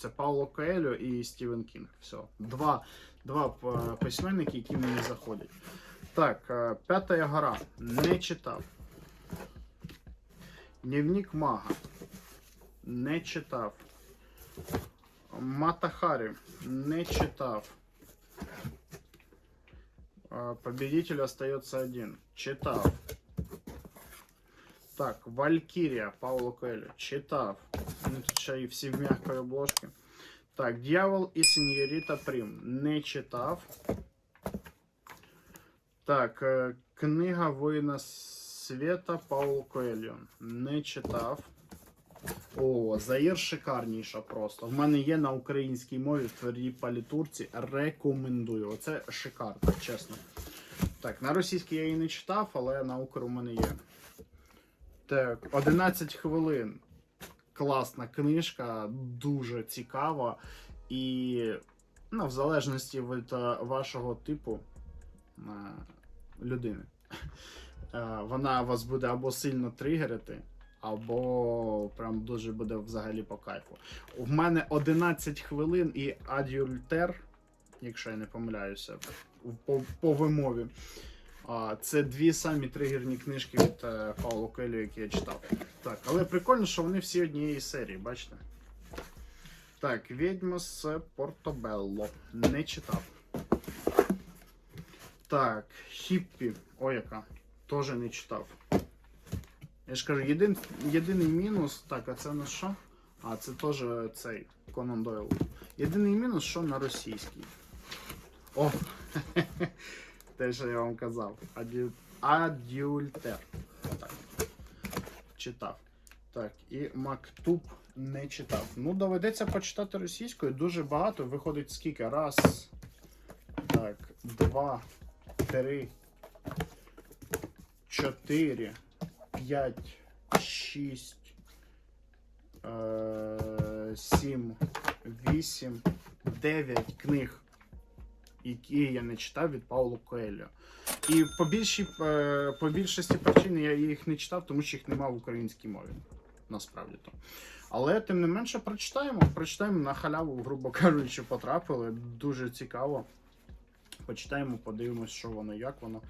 Це Пауло Коельо і Стівен Кінг. Все. Два, два п- письменники, які мені заходять. Так, е, П'ята гора. Не читав. Дневник Мага. Не читав. Матахари. Не читав. Е, Победитель остается один. Читав. Так, Валькірія Пауло Коельо. Читав. Ну, тут ще і всі в м'якої обложки. Так, Дьявол і Сеньоріта Прим. Не читав. Так, е, книга Воїна Света Пауло Коельо. Не читав. О, Заїр шикарніша просто. В мене є на українській мові в твердій палітурці. Рекомендую. Оце шикарно, чесно. Так, на російській я її не читав, але на укр у мене є. Так, 11 хвилин. Класна книжка, дуже цікава. І ну, в залежності від е, вашого типу е, людини. Е, Вона вас буде або сильно тригерити, або прям дуже буде взагалі по кайфу. У мене 11 хвилин і адюльтер, якщо я не помиляюся, по, по вимові. Це дві самі тригерні книжки від е, Пауло Коелho, які я читав. Так, але прикольно, що вони всі однієї серії, бачите? Так, Відьма з Портобелло. Не читав. Так, Хіппі. О, яка. Теж не читав. Я ж кажу, єдин, єдиний мінус. Так, а це на що? А, це теж цей Конан Дойл. Єдиний мінус, що на російській. О! Те, що я вам казав. Адю... Адюльтер. Так. Читав. Так, і Мактуб не читав. Ну, доведеться почитати російською. Дуже багато. Виходить скільки? Раз. Так, два, три, чотири, п'ять, шість, е, сім, вісім, дев'ять книг які я не читав від Пауло Коельо. І по, більшій, е, по більшості причин я їх не читав, тому що їх немає в українській мові. Насправді то. Але тим не менше прочитаємо. Прочитаємо на халяву, грубо кажучи, потрапили. Дуже цікаво. Почитаємо, подивимось, що воно, як воно.